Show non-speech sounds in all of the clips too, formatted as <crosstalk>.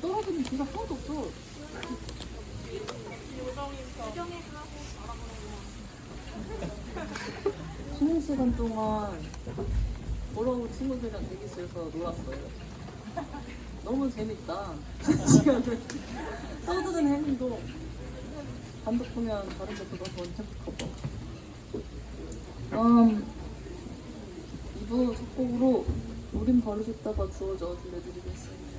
떨어지는 기가 하나도 없어. 쉬는 시간 동안 뭐라고 친구들이랑 대기실에서 놀았어요. 너무 재밌다. <laughs> 시간을 떠드는 행운 도 단독 보면 다른 데서도 한번 해볼까봐. 음, 2부 첫 곡으로 우린 버려졌다가 주어져 들려드리겠습니다.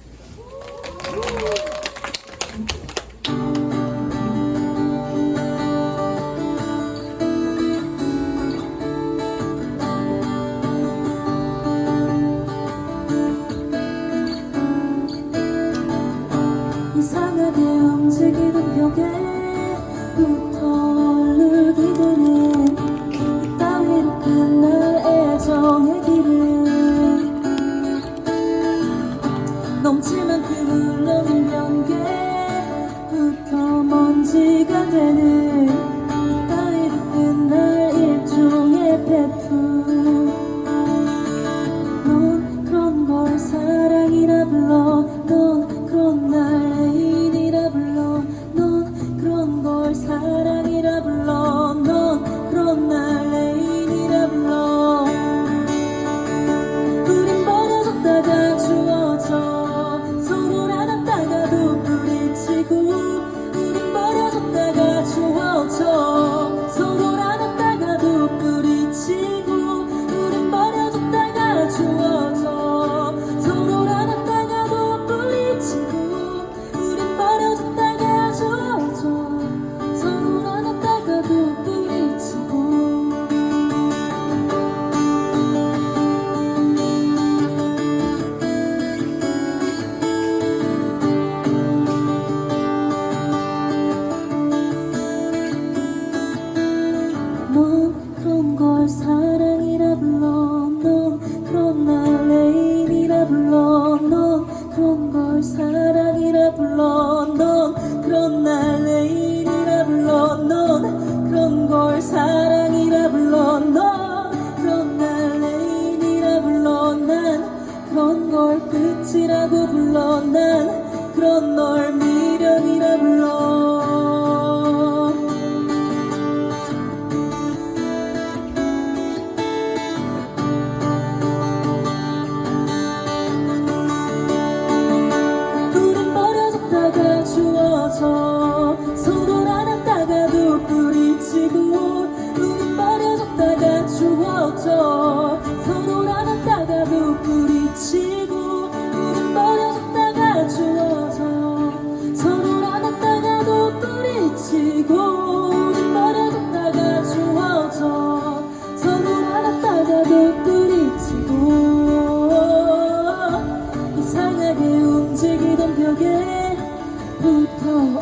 넌 그런 걸 사랑이라 불러 넌 그런 날 애인이라 불러 넌 그런 걸 사랑이라 불러 넌 그런 날 애인이라 불러 난 그런 걸 끝이라고 불러 난 그런 널 미련이라 불러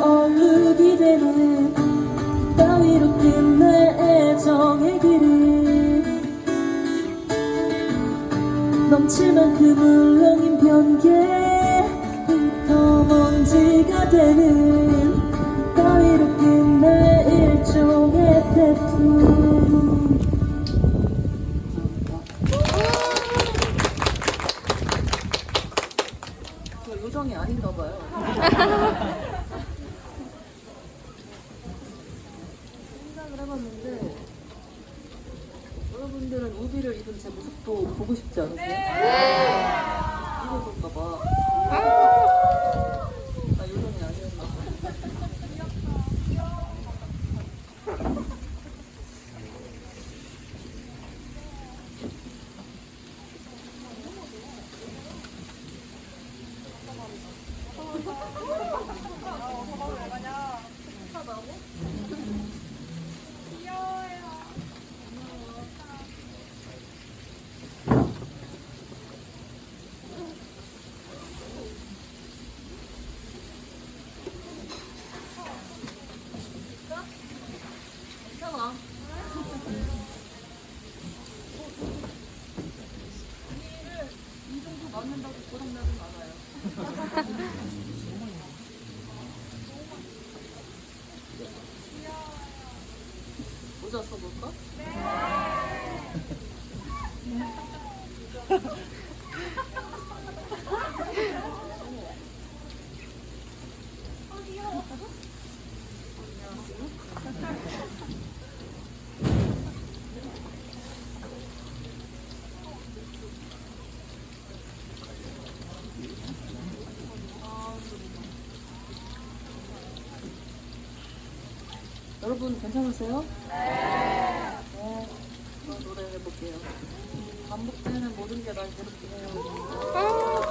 얼룩이 되는 따위로 끝날 애정의 길을 넘칠 만큼 울렁인 변개부터 먼지가 되는 따위로 끝날 일종의 태풍 생각을 해봤는데 여러분들은 우비를 입은 제 모습도 보고 싶지 않으세요? 네. 입어볼까 봐. 나 요정이 아니었나 봐. 괜찮아. 언니를 이 정도 맞는다고 고장나진 않아요. 모자 써볼까? 여러분 괜찮으세요? 네. 그럼 노래 해볼게요. 반복되는 모든 게 날 괴롭게 해요.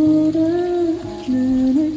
오늘은 눈을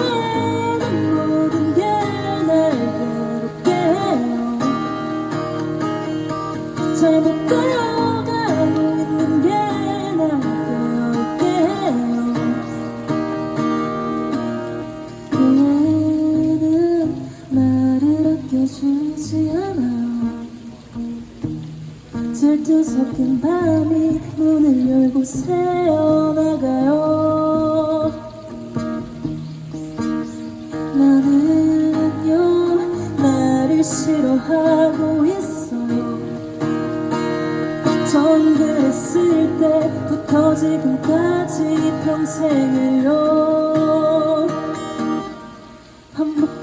새어나가요. 나는요 나를 싫어하고 있어요. 전 그랬을 때부터 지금까지 평생을요. 반복